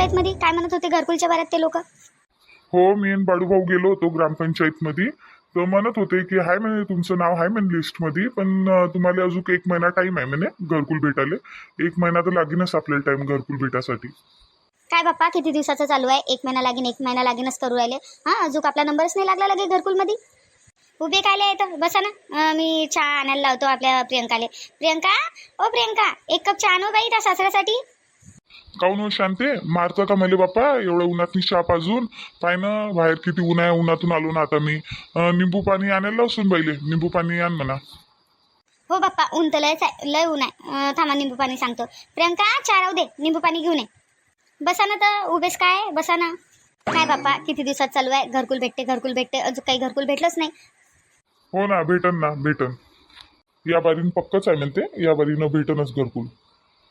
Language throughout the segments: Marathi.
ग्रामपंचायतमध्ये? काय म्हणत होते घरकुलच्या बाऱ्यात ते लोक? हो मी आणि बाळूभाऊ गेलो होतो ग्रामपंचायतमध्ये. तर म्हणत होते की हाय म्हणे तुमचं नाव आहे म्हणे लिस्टमध्ये पण अं, तुम्हाला अजून एक महिना टाईम आहे म्हणे घरकुल भेटायला. एक महिना तर लागेनच आपल्याला टाईम घरकुल भेटासाठी. काय बाप्पा किती दिवसाचं चालू आहे? एक महिना लागेन एक महिना लागेनच करू राहिले. हां अजून आपला नंबरच नाही लागला लगे घरकुलमध्ये? उभे कायले येतं बसा ना. अं, मी चहा आणायला लावतो आपल्या प्रियंकाले. प्रियंका? ओ प्रियंका एक कप चहा आणू बाई त्या सासऱ्यासाठी? काऊन हो शांते? मारतं का मले बाप्पा? एवढ्या उन्हात चहा पाजून. पाय ना बाहेर किती ऊन आहे उन्हातून आलो ना आता मी. अं, निंबू पाणी आणायला लावसून बाईले निंबू पाणी आण म्हणा. हो बाप्पा ऊन तर लयच आहे लय ऊन आहे. अं, थांबा निंबू पाणी सांगतो. प्रियंका चहा राहू दे. निंबू पाणी घेऊन ये. बसा ना तर उभेच काय? बसा ना. काय बाप्पा किती दिवसात चालू आहे? घरकुल भेटते घरकुल भेटते. अजून काही घरकुल भेटलंच नाही. हो ना भेटन ना भेटन. या बारीनं पक्कच आहे म्हणते. या बारीनं भेटनच घरकुल.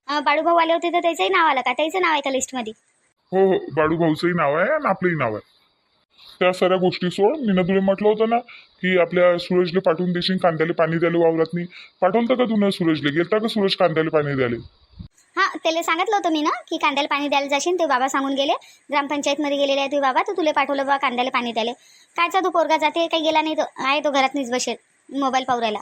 बाळूभाऊ आले होते तर त्याचंही नाव आलं का? त्याचं नाव आहे का लिस्टमध्ये हो हो. बाळू भाऊचंही नाव आहे आणि आपलंही नाव आहे. त्या साऱ्या गोष्टी सोड. मी ना तुला म्हटलं होतं ना की आपल्या सूरजला पाठवून देशील कांद्याला पाणी द्यायला वावरात नाही पाठवलं का तू ना सूरजला? गेलता का सूरज कांद्याला पाणी द्यायला? हां त्याला सांगितलं होतं मी ना की कांद्याला पाणी द्यायला जाशील ते बाबा सांगून गेले. ग्रामपंचायतमध्ये गेलेले आहे ते बाबा तर तुला पाठवलं बाबा कांद्याला पाणी द्यायला. कायचा तो पोरगा जाते काही गेला नाही तो आहे तो घरात नीच बसेल मोबाईल पाहू राहिला.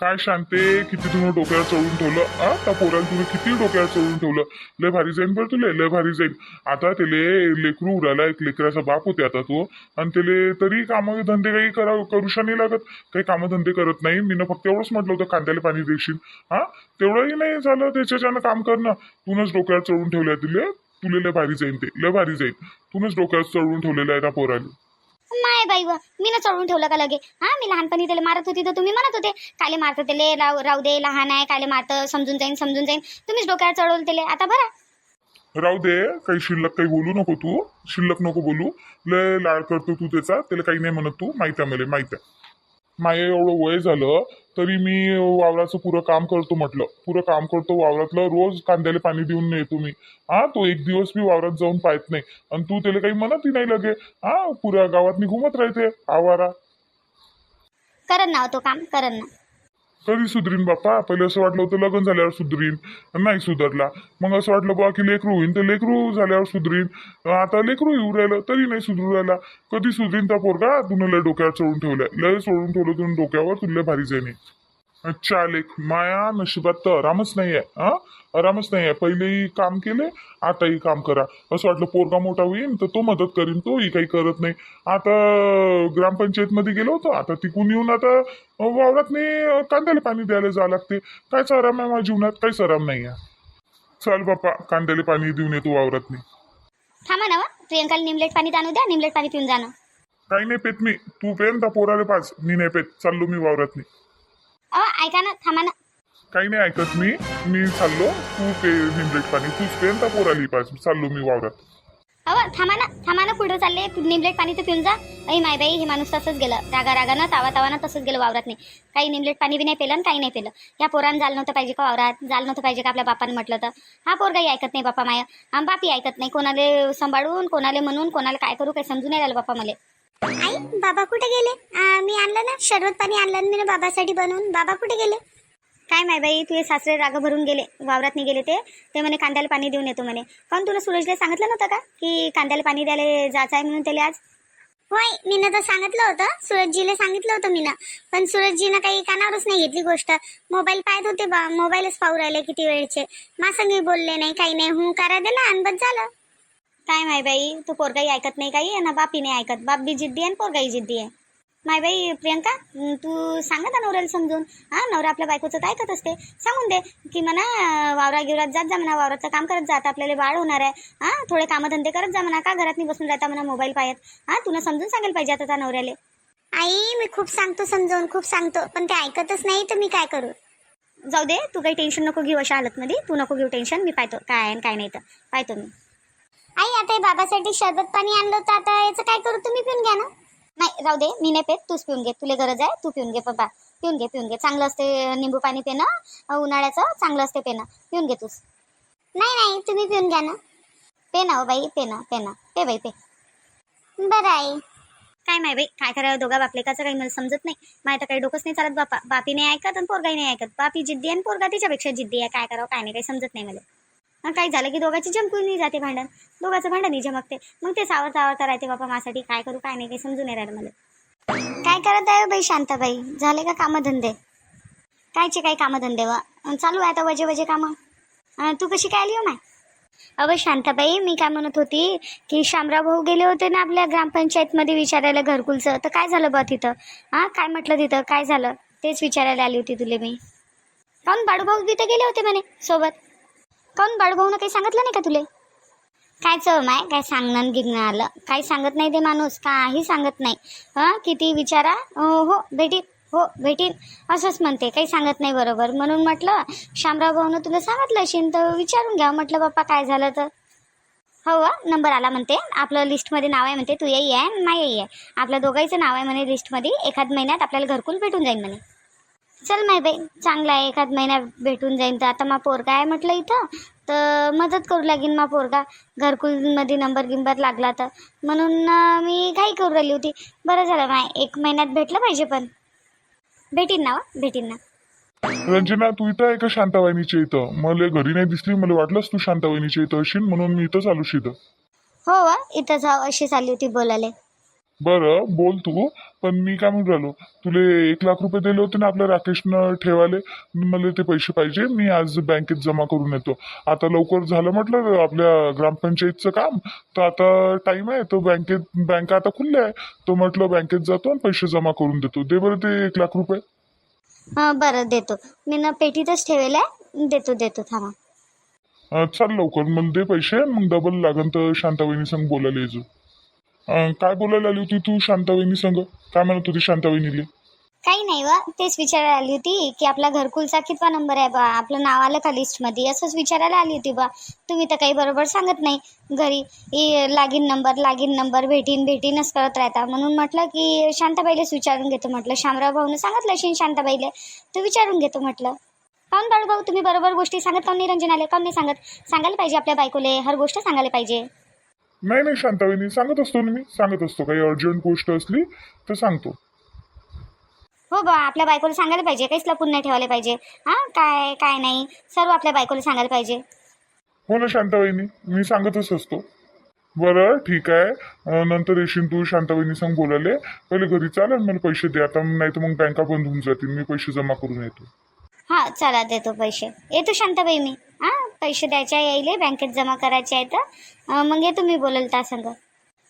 काय शांते किती तुम्ही डोक्यावर चढून ठेवलं? आ त्या पोराला तुम्ही किती डोक्यावर चढून ठेवलं? लय भारी जाईन बरं तुले लय भारी जाईन आता त्याले लेकरू उरायला एक लेकराचा बाप होते आता तो. आणि त्याले तरी कामं धंदे काही करा करूशा नाही लागत. काही कामं धंदे करत नाही. मी फक्त एवढंच म्हटलं होतं कांद्याला पाणी देशील. हा तेवढंही नाही झालं त्याच्याच्यानं काम करणं. तूनच डोक्यावर चढून ठेवल्या तिले तुले लय भारी जाईन ते. लय भारी जाईन तूनच डोक्यावर चढून ठेवलेलं आहे त्या पोराला. माय बाई मी ना चढून ठेवलं का लगे? हा मी लहानपणी त्याला मारत होती तर तुम्ही म्हणत होते. काले मारतं त्याले? राव राहू दे लहान आहे काले मारतं? समजून जाईन समजून जाईन. तुम्हीच डोक्यावर चढवलं त्याले. आता बरं. राहू दे काही शिल्लक काही बोलू नको तू. शिल्लक नको बोलू. लय लाड करतो तू त्याचा. त्याला काही नाही म्हणत तू. माहिती आहे मला माहिती आहे. माझ्या एवढं वय झालं तरी मी वावराचं पुरं काम करतो म्हटलं. पुरं काम करतो वावरातलं रोज कांद्याला पाणी देऊन येतो मी. हा तो एक दिवस मी वावरात जाऊन पाहत नाही. आणि तू त्याला काही म्हणतही नाही लगे. हा पुऱ्या गावात मी घुमत राहते आवारा. करण ना हो, तो काम करण ना. कधी सुधरीन बाप्पा? पहिले असं वाटलं होतं लग्न झाल्यावर सुधरीन नाही सुधरला. मग असं वाटलं बा की लेकरू होईन तर लेकरू झाल्यावर सुधरीन. आता लेकरू येऊ राहिलं तरी नाही सुधरू राहिला. कधी सुधरीन त्या पोरगा? तुला लय डोक्यावर चढून ठेवलं लय सोडून ठेवलं तुम्ही डोक्यावर तुला भारी जाईन अच्छा लेख माया नशिबात तर आरामच नाही आहे हा? आरामच नाही आहे पहिलेही काम केले आताही काम करा. असं वाटलं पोरगा मोठा होईन तर तो मदत करीन तोही काही करत नाही. आता ग्रामपंचायतमध्ये गेलो होतो आता तिकून येऊन आता वावरात नाही कांद्याला पाणी द्यायला जावं लागते. कायच आराम आहे माझ्या जीवनात? काहीच आराम नाही आहे चल बाप्पा कांद्याला पाणी देऊन येतो वावरात नाही थांबा ना व. प्रियंकाला निमलेट पाणी आणू द्या निमलेट पाणी पिऊन जाणं काही नाही पेत मी. तू पेन त्या पोराला पाच मी नाही पेत. चाललो मी वावरात नाही ऐका ना थांबा ना. काही नाही ऐकत मी. मी चाललो. तू पे निमलेट पाणी तूच पेन त्या पोराली पाच चाललो मी वावरात. अव थांबा ना थांबा ना कुठं चालले. निमलेट पाणी तर पिऊन जा. अई माय बाई हे माणूस तसंच गेलं. रागा रागानं तावा तावानं तसंच गेलं वावरात नाही. काही निमलेट पाणी बी नाही पेलं आणि काही नाही पेलं. या पोरानं जाल नव्हतं पाहिजे का वावरात? जाल नव्हतं पाहिजे का आपल्या बापानं म्हटलं तर? हा पोरगाही ऐकत नाही बापा माया. हा बापी ऐकत नाही. कोणाला सांभाळून कोणाला म्हणून कोणाला काय करू काही समजून नाही राहिलं बापा मला. आई बाबा कुठे गेले? आ, मी आणलं ना शरबत पाणी आणलं ना मी ना बाबासाठी बनवून. बाबा कुठे गेले? काय माय बाई तुझे सासरे राग भरून गेले वावरात नाही गेले ते. ते म्हणे कांद्याला पाणी देऊन येतो म्हणे. पण तुला सूरजला सांगितलं नव्हतं का की कांद्याला पाणी द्यायला जायचं आहे म्हणून त्याला आज? होय मी तर सांगितलं होतं. सूरजजीला सांगितलं होतं मी ना पण सूरजजीनं काही कानावरच नाही घेतली गोष्ट. मोबाईल पाहत होते बा मोबाईलच पाहू राहिले किती वेळचे. मासंगी बोलले नाही काही नाही हू करा दिला आणि बस झालं. काय माय बाई तू पोरगाही ऐकत नाही काही? आणि बापी नाही ऐकत. बाप बी जिद्दी आहे आणि पोरगाही जिद्दी आहे. माय बाई प्रियंका तू सांगा ना नवऱ्याला समजून. हा नवरा आपल्या बायकोचं तर ऐकत असते. सांगून दे की म्हणा वावरा गिवरात जात जा म्हणा वावराचं काम करत जा. आता आपल्याला बाळ होणार आहे. हा थोडे कामधंदे करत जा म्हणा. का घरात नाही बसून राहता म्हणा मोबाईल पाहत? हा तुला समजून सांगायला पाहिजे आता त्या नवऱ्याला. आई मी खूप सांगतो समजावून खूप सांगतो. पण ते ऐकतच नाही तर मी काय करू? जाऊ दे तू काही टेन्शन नको घेऊ अशा हालतमध्ये. तू नको घेऊ टेन्शन मी पाहतो. काय आहे आणि काय नाही तर. पाहतो मी. हे बाबासाठी शरबत पाणी आणलं तर आता याचं काय करू? तुम्ही पिऊन घ्या ना. नाही राहू दे मी नाही पेत तूच पिऊन घे. तुला गरज आहे तू पिऊन घे बाबा. पिऊन घे पिऊन घे. चांगलं असते निंबू पाणी पेनं उन्हाळ्याचं चांगलं असते पेनं पिऊन घे तूच. नाही नाही तुम्ही पिऊन घ्या ना. पे ना हो बाई पे ना पे ना. पे बाई पे. बरं आई काय माय बाई काय करावं दोघा बापलेकाचं काही मला समजत नाही. माय तर काही डोकंच नाही चालत बापा. बापी नाही ऐकत आणि पोरगाही नाही ऐकत. बापी जिद्दी आहे आणि पोरगा तिच्यापेक्षा जिद्दी आहे. काय करावं काय नाही काही समजत नाही मला. काही झालं की दोघांची जमकून जाते भांडण. दोघांचं भांडणही जमकते. मग ते सावरता आवडता राहते बापा माझ्यासाठी काय करू काय नाही काही समजून नाही राहिलं मला. काय करत आहे हो बाई शांताबाई? झाले का कामधंदे? कायचे काही कामधंदे वा? चालू आहे आता वजे वजे कामं. तू कशी काय आली हो माय? अहो शांताबाई मी काय म्हणत होती की शामराव भाऊ गेले होते ना आपल्या ग्रामपंचायतमध्ये विचारायला घरकुलचं. तर काय झालं बा तिथं? हां काय म्हटलं तिथं? काय झालं? तेच विचारायला आली होती तुले मी. काऊन बाळूभाऊ तर गेले होते म्हणे सोबत? काऊन बाळूभाऊनं काही सांगितलं नाही का तुले? काय चव माय? काय सांगणं गिगणं आलं? काही सांगत नाही ते माणूस काही सांगत नाही. हां? किती विचारा? हो भेटीन हो भेटीन. असंच म्हणते काही सांगत नाही बरोबर. म्हणून म्हटलं शामराव भाऊनं तुला सांगितलं असेल तर विचारून घ्या. म्हटलं बाप्पा काय झालं तर? हो, हो नंबर आला म्हणते. आपलं लिस्टमध्ये नाव आहे म्हणते. तू येई आहे माई आहे आपल्या दोघांचं नाव आहे म्हणे लिस्टमध्ये. एखाद महिन्यात आपल्याला घरकुल भेटून जाईल म्हणे. चल माय बाई चांगलं आहे एखाद महिना भेटून जाईन तर. आता मा पोरगा आहे म्हटलं इथं तर मदत करू लागेन मा पोरगा. घरकुलमध्ये नंबर गिंबर लागला तर. म्हणून मी घाई करू राहिली होती. बरं झालं माय एक महिन्यात भेटलं पाहिजे पण. भेटीन ना वा भेटीन ना. रंजना तू इथं आहे का शांताबाईनीच्या इथं? मला घरी नाही दिसली मला वाटलंच तू शांताबाईनीच्या इथं असेल म्हणून मी इथंच आलो शिथं हो वा इथं जाऊ अशी चालली होती बोलायला. बरं बोल तू. पण मी काय म्हणून राहिलो? तुले एक लाख रुपये दिले होते ना आपल्या राकेशनं ठेवाले मला ते पैसे पाहिजे. मी आज बँकेत जमा करून येतो. आता लवकर झालं म्हटलं आपल्या ग्रामपंचायतचं काम. तर आता टाइम आहे. तो बँकेत बँका आता खुल्ल्या आहे. तो म्हटलं बँकेत जातो आणि पैसे जमा करून देतो. दे बरं ते एक लाख रुपये. हां बरं देतो. मी ना पेटीतच ठेवेल. आहे देतो देतो. थांबा. अं, चल लवकर. मला दे पैसे. मग डबल लागन तर शांताबाईनी संग बोलायला येजो अं, काय बोलायला आली होती तू शांताबाईनी संग? काय म्हणत होती शांताबाईनीले काही नाही वा तेच विचारायला आली होती की आपला घरकुलचा कितवा नंबर आहे बा? आपलं नाव आलं का लिस्टमध्ये असंच विचारायला आली होती बा. तुम्ही तर काही बरोबर सांगत नाही. घरी लागिन लागीन नंबर लागीन नंबर भेटीन भेटीनच करत राहता. म्हणून म्हटलं की शांताबाईलाच विचारून घेतो म्हटलं. शामराव भाऊनं सांगितलं असेल शांताबाईला तर विचारून घेतो म्हटलं. काऊन बाळू भाऊ तुम्ही बरोबर गोष्टी सांगत काऊन हो नाही रंजनाले काऊन नाही सांगत? सांगायला पाहिजे आपल्या बायकोले हर गोष्ट सांगायला पाहिजे. नाही नाही शांताबाईनी सांगत असतो ना मी. सांगत असतो. काही अर्जंट गोष्ट असली तर सांगतो. हो बा आपल्या बायकोला सांगायला पाहिजे. काहीच लपून नाही ठेवायला पाहिजे. हां काय काय नाही. सर्व आपल्या बायकोला सांगायला पाहिजे. हो ना शांताबाईनी. मी सांगतच असतो. बरं ठीक आहे. अं, नंतर येशील तू शांताबाईनी सांग बोलायले. पहिले घरी चालेल मला पैसे दे. आता नाही तर मग बँका बंद होऊन जातील. मी पैसे जमा करून येतो. हां चला देतो पैसे. येतो शांताबाई मी. पैसे द्यायचे आहे यायले बँकेत जमा करायचे आहेत अं, मग येतो मी बोलेल त्या संग.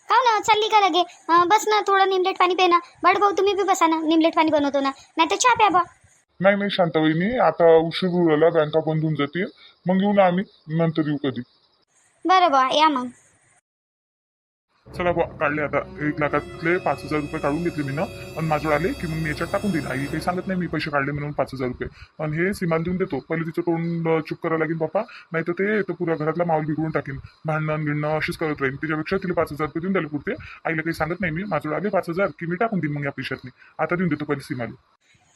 का ना चालली का लगे. बस ना थोडं निमलेट पाणी पे ना. बड भाऊ तुम्ही बी बसा ना निमलेट पाणी बनवतो ना. नाही तर चहा प्या बा. नाही नाही शांताबाईनी आता उशीर राहिला बँका बंद होऊन जातील. मग येऊ ना आम्ही नंतर येऊ कधी. बरं बा या मग. चला बुवा काढले आता. एक लाखातले पाच हजार रुपये काढून घेतले मी ना. आणि माझ्यावर आले की मग मी याच्यात टाकून देईन आई काही सांगत नाही मी पैसे काढले म्हणून पाच हजार रुपये. आणि हे सीमाला देऊन देतो. पहिले तिचं तोंड चुप करायला लागेल बापा नाही तर ते तर पुऱ्या घरातला माहोल बिघडून टाकेन. भांडणं गिणणं अशीच करत राहील त्याच्यापेक्षा तिला पाच हजार रुपये देऊन द्यायला पुरते. आईला काही सांगत नाही मी. माझ्यावर आले पाच हजार की मी टाकून देईन मग या पैशातनी. आता देऊन देतो पहिले सीमाला.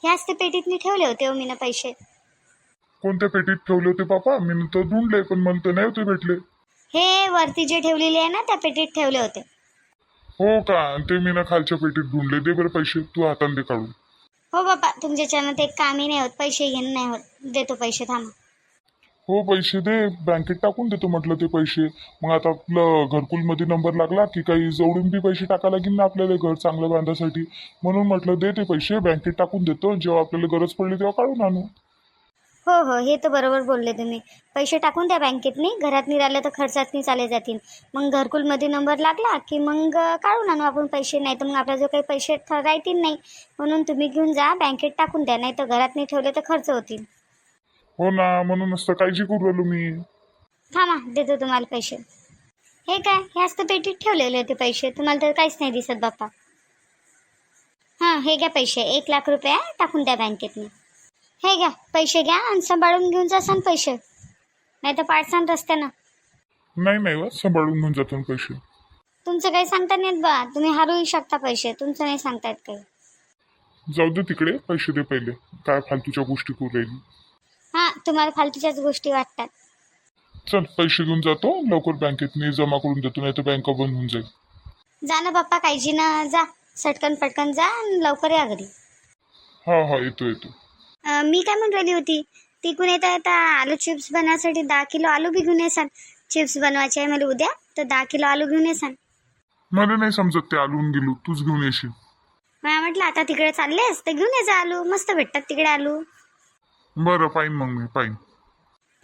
ह्याच ते पेटीत मी ठेवले होते हो मी ना पैसे. कोणत्या पेटीत ठेवले होते पापा मी तर ढूंढले पण मला तर नाही होते भेटले. हे वरती जे ठेवलेले आहे ना त्या पेटीत ठेवले होते. हो का? ते मी ना खालच्या पेटीत ढूंढले दे बरं पैसे. तू हाताने दे काढून. हो बाबा तुमच्याच्यानं ते कामही नाही होत. पैसे घेणं नाही होत. देतो पैसे थांबा. हो पैसे दे. बँकेत टाकून देतो म्हटलं ते पैसे. मग आता आपलं घरकुलमध्ये नंबर लागला की काही जवळून बी पैसे टाका लागेल ना आपल्याला घर चांगलं बांधायसाठी म्हणून म्हटलं दे ते पैसे. बँकेत टाकून देतो. जेव्हा आपल्याला गरज पडली तेव्हा काढून आणू. हो हो हे तर बरोबर बोलले तुम्ही. पैसे टाकून द्या बँकेतनी. घरात निघाले तर खर्चातनी चाले जातील. मग घरकुलमध्ये नंबर लागला की मग काढून आणू आपण पैसे. नाही तर मग आपला जो काही पैसे राहतील नाही. म्हणून तुम्ही घेऊन जा बँकेत टाकून द्या. नाही तर घरात नाही ठेवले तर खर्च होतील. हो ना म्हणूनच तर काळजी करू राहिलो मी. थांबा देतो तुम्हाला पैसे. हे काय? ह्याच तर पेटीत ठेवलेले होते पैसे. तुम्हाला तर काहीच नाही दिसत बाप्पा. हां हे घ्या पैसे. एक लाख रुपये टाकून द्या बँकेतनी. हे घ्या पैसे घ्या आणि सांभाळून घेऊन जासान पैसे. नाही तर पाडसान रस्त्यानं. नाही नाही वा सांभाळून घेऊन जातो ना पैसे. तुमचं काही सांगता नाही येत बा. तुम्ही हारूही शकता पैसे. तुमचं नाही सांगता येत काही. जाऊ दे तिकडे पैसे दे पहिले. काय फालतूच्या गोष्टी करू राहिली. हां तुम्हाला फालतूच्याच गोष्टी वाटतात. चल पैसे घेऊन जातो लवकर बँकेत. मी जमा करून देतो नाही तर बँका बंद होऊन जाईल. जा ना बाप्पा काळजी ना जा. सटकन पटकन जा आणि लवकर या घरी. हा हा येतो येतो. मी काय म्हणून राहिली होती? तिकून येता येता आलू चिप्स बनवायसाठी दहा किलो आलू बी घेऊन येसान. चिप्स बनवायचे आहे मला उद्या तर दहा किलो आलू घेऊन येसान. मला नाही समजत ते आलून गेलो तूच घेऊन येशील मला म्हटलं आता तिकडे चाललेस तर घेऊन यायचं आलू मस्त भेटतात तिकडे आलू. बरं पाहिन मग मी पाहिन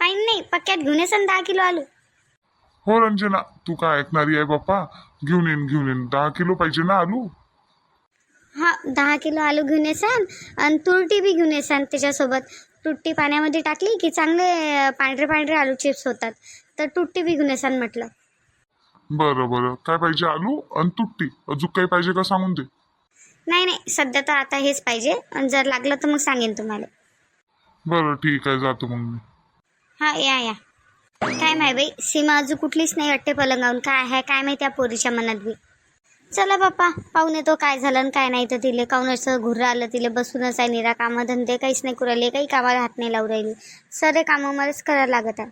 पाहिन नाही पक्क्यात घेऊन येसान दहा किलो आलू. हो रंजना तू काय ऐकणारी आहे बाप्पा? घेऊन येईन घेऊन येईन. दहा किलो पाहिजे ना आलू? हा दहा किलो आलू घेऊन येसान आणि तुरटी बी घेऊन येसान त्याच्यासोबत. तुरटी पाण्यामध्ये टाकली की चांगले पांढरे पांढरे आलू चिप्स होतात. तर तुरटी बी घेऊन येसान म्हटलं. बरं बरं. काय पाहिजे आलू आणि तुट्टी अजून काही पाहिजे का सांगून दे? नाही नाही. सध्या तर आता हेच पाहिजे. आणि जर लागलं तर मग सांगेन तुम्हाला. बरं ठीक आहे. जातो मग मी. हा या या. काय माही बाई? सीमा अजून कुठलीच नाही वाटते पलंगावून काय आहे काय माहिती त्या पोरीच्या मनात बी? चला बाप्पा पाहून येतो काय झालं आणि काय नाही तर तिले काऊन असं घुर आलं? तिले बसूनच आहे निरा कामं धंदे काहीच नाही करू राहिले काही कामाला हात नाही लावू राहिली. सरे कामं मलाच करायला लागत आहे.